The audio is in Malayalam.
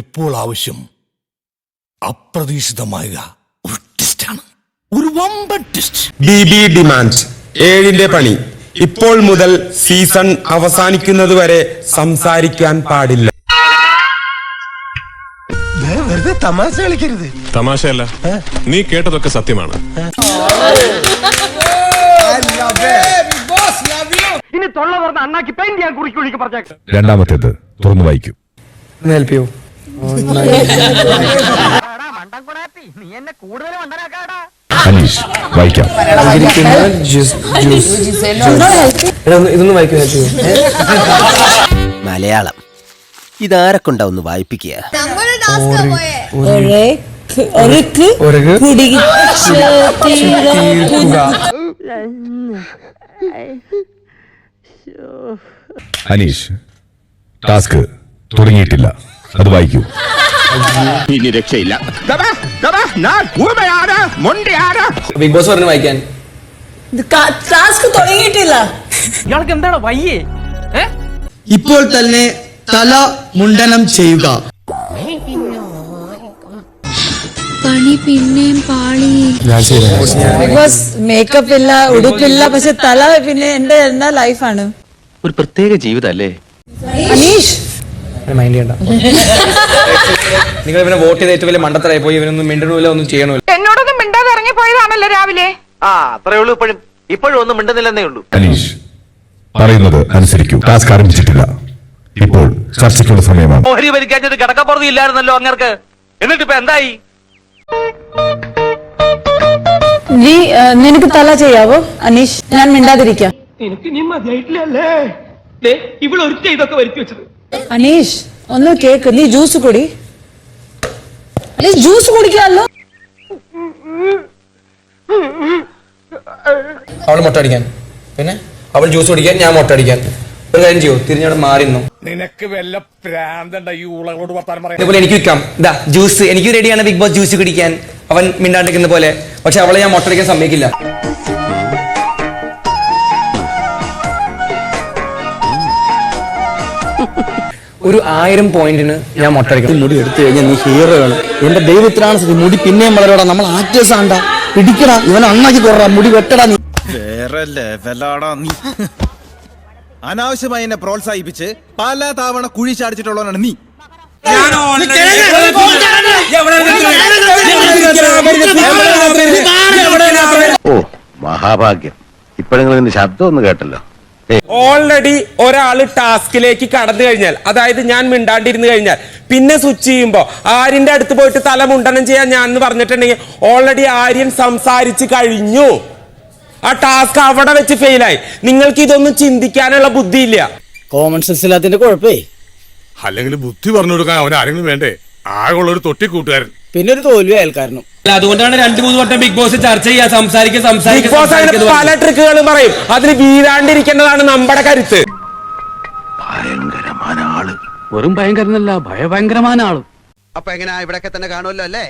ഇപ്പോൾ ആവശ്യം. അപ്രതീക്ഷിതമായ ഒരു ട്വിസ്റ്റാണ് ഒരു വമ്പൻ ട്വിസ്റ്റ് ബി ബി ഡിമാൻഡ് ഏഴിന്റെ പണി. ഇപ്പോൾ മുതൽ സീസൺ അവസാനിക്കുന്നതുവരെ സംസാരിക്കാൻ പാടില്ല. വെറുതെ തമാശ കളിക്കരുത്. തമാശയല്ല. നീ കേട്ടതൊക്കെ സത്യമാണ്. ഇനി തൊള്ള പറഞ്ഞ അണ്ണാക്കി പെയിന്റ് ഞാൻ കുറിക്ക് കുഴിക്ക് പറഞ്ഞേക്കാം. രണ്ടാമത്തേത് തുറന്നു വായിക്കും. ഹെൽപ്പ് അനീഷ് വായിക്കാം. ഇതൊന്നും മലയാളം. ഇതാരൊക്കെ ഉണ്ടാവുന്നു ഒന്ന് വായിപ്പിക്കുക? അനീഷ് ടാസ്ക് തുടങ്ങിയിട്ടില്ല. അത് വായിക്കൂ. ഇനി രക്ഷയില്ല. ബിഗ് ബോസ് പറഞ്ഞു വായിക്കാൻ. ടാസ്ക് തുടങ്ങിയിട്ടില്ല. ഇയാൾക്ക് എന്താണ് വയ്യേ? ഇപ്പോൾ തന്നെ തല മുണ്ടനം ചെയ്യുക. പണി പിന്നെയും പാളി. ബിഗ് ബോസ് മേക്കപ്പ് ഇല്ല ഉടുപ്പില്ല പക്ഷെ തല പിന്നെ എന്റെ എന്താ ലൈഫാണ് ഒരു പ്രത്യേക ജീവിതല്ലേ അനീഷ് മൈൻഡ് ചെയ്യണ്ട. നിങ്ങൾ ഇവനെ വോട്ട് ചെയ്ത ഏറ്റവും വലിയ മണ്ടത്തരായി പോയി ഇവനൊന്നും മിണ്ടണില്ല ഒന്നും ചെയ്യണമില്ല എന്നോടൊന്നും മിണ്ടാതെ ഇറങ്ങി പോയതാണല്ലോ രാവിലെ. ആ അത്രേ ഉള്ളൂ ഇപ്പോഴും. ഇപ്പോഴും ഒന്നും മിണ്ടുന്നില്ലെന്നേ ഉള്ളൂ. അനീഷ് പറയുന്നത് അനുസരിക്കൂ. ടാസ്ക് ആരംഭിച്ചിട്ടില്ല. ഇപ്പോൾ ചർച്ചയ്ക്കുള്ള സമയമാണ്. ഓഹരി ഭരിക്കാഞ്ഞൊരു കിടക്കപ്പുറത്ത് ഇല്ലായിരുന്നല്ലോ അങ്ങർക്ക്. എന്നിട്ട് ഇപ്പൊ എന്തായി നീ നിനക്ക് തല ചെയ്യാവോ? അനീഷ് ഞാൻ മിണ്ടാതിരിക്കാം. നിനക്ക് നീ മതിയായിട്ടില്ലല്ലേ? ഇവിടെ ഒരു ഇതൊക്കെ വരുത്തി വെച്ചത്. അനീഷ് ഒന്ന് കേക്ക് നീ ജ്യൂസ് കുടി. അനീഷ് ജ്യൂസ് കുടിക്കാമല്ലോ അവൾ മുട്ടടിക്കാൻ പിന്നെ? അവൾ ജ്യൂസ് കുടിക്കാൻ ഞാൻ മുട്ടടിക്കാൻ ഒരു കാര്യം ചെയ്യോ തിരിഞ്ഞവിടെ മാറി നിന്നു. നിനക്ക് വല്ല പ്രാന്തണ്ട ഈ ഉളകളോട് വർത്താനം എനിക്ക് വിൽക്കാം. ഇതാ ജ്യൂസ്. എനിക്ക് റെഡിയാണ് ബിഗ് ബോസ് ജ്യൂസ് കുടിക്കാൻ. അവൻ മിണ്ടാണ്ടിരിക്കുന്ന പോലെ. പക്ഷെ അവളെ ഞാൻ മുട്ടടിക്കാൻ സമ്മതിക്കില്ല. ഒരു ആയിരം പോയിന്റിന് ഞാൻ മുട്ടടിക്കും മുടി എടുത്തു കഴിഞ്ഞാൽ നീ ഹീറോ ആണ്. എന്റെ ദൈവത്തിലാണ് സ്ഥിതി. മുടി പിന്നെയും വളരോടാ. നമ്മൾ ആക്ടേഴ്സ് ആണ്ടാ പിടിക്കടാ. ഇവൻ അണ്ണാക്കി കൊറ മുടി വെട്ടടാ നീ. വേറെ ലെവലാടാ നീ. അനാവശ്യമായി എന്നെ പ്രോത്സാഹിപ്പിച്ച് പല തവണ കുഴി ചാടിച്ചിട്ടുള്ളവനാണ് നീ. ഓ മഹാഭാഗ്യം. ഇപ്പോഴെങ്കിലും ഇതിന്റെ ശബ്ദം ഒന്ന് കേട്ടല്ലോ. ഓൾറെഡി ഒരാൾ ടാസ്കിലേക്ക് കടന്നു കഴിഞ്ഞാൽ അതായത് ഞാൻ മിണ്ടാണ്ടിരുന്നു കഴിഞ്ഞാൽ പിന്നെ സ്വിച്ച് ചെയ്യുമ്പോ ആര്യന്റെ അടുത്ത് പോയിട്ട് തല മുണ്ടനം ചെയ്യാൻ ഞാൻ എന്ന് പറഞ്ഞിട്ടുണ്ടെങ്കിൽ ഓൾറെഡി ആര്യൻ സംസാരിച്ച് കഴിഞ്ഞു. ആ ടാസ്ക് അവിടെ വെച്ച് ഫെയിലായി നിങ്ങൾക്ക് ഇതൊന്നും ചിന്തിക്കാനുള്ള ബുദ്ധിയില്ല. Common sense ഇല്ലാത്തതിന്റെ കുഴപ്പേ? അല്ലെങ്കിൽ ബുദ്ധി പറഞ്ഞു കൊടുക്കാൻ അവൻ ആരെങ്കിലും വേണ്ടേ? ആകെയുള്ള ഒരു തൊട്ടി കൂട്ടുകാരൻ പിന്നെ ഒരു തോൽവി അയൽക്കാരനും. അതുകൊണ്ടാണ് രണ്ടു മൂന്ന് വട്ടം ബിഗ് ബോസ് ചർച്ച ചെയ്യാ സംസാരിക്കുക ബിഗ് ബോസ് അങ്ങനെ പല ട്രിക്കുകളും പറയും. അതിന് വീഴാണ്ടിരിക്കേണ്ടതാണ് നമ്മുടെ കരുത്ത്. വെറും ഭയങ്കരനല്ല ഭയഭയങ്കരമായ ആൾ. അപ്പൊ എങ്ങനെയാ ഇവിടൊക്കെ തന്നെ കാണുമല്ലോ അല്ലേ?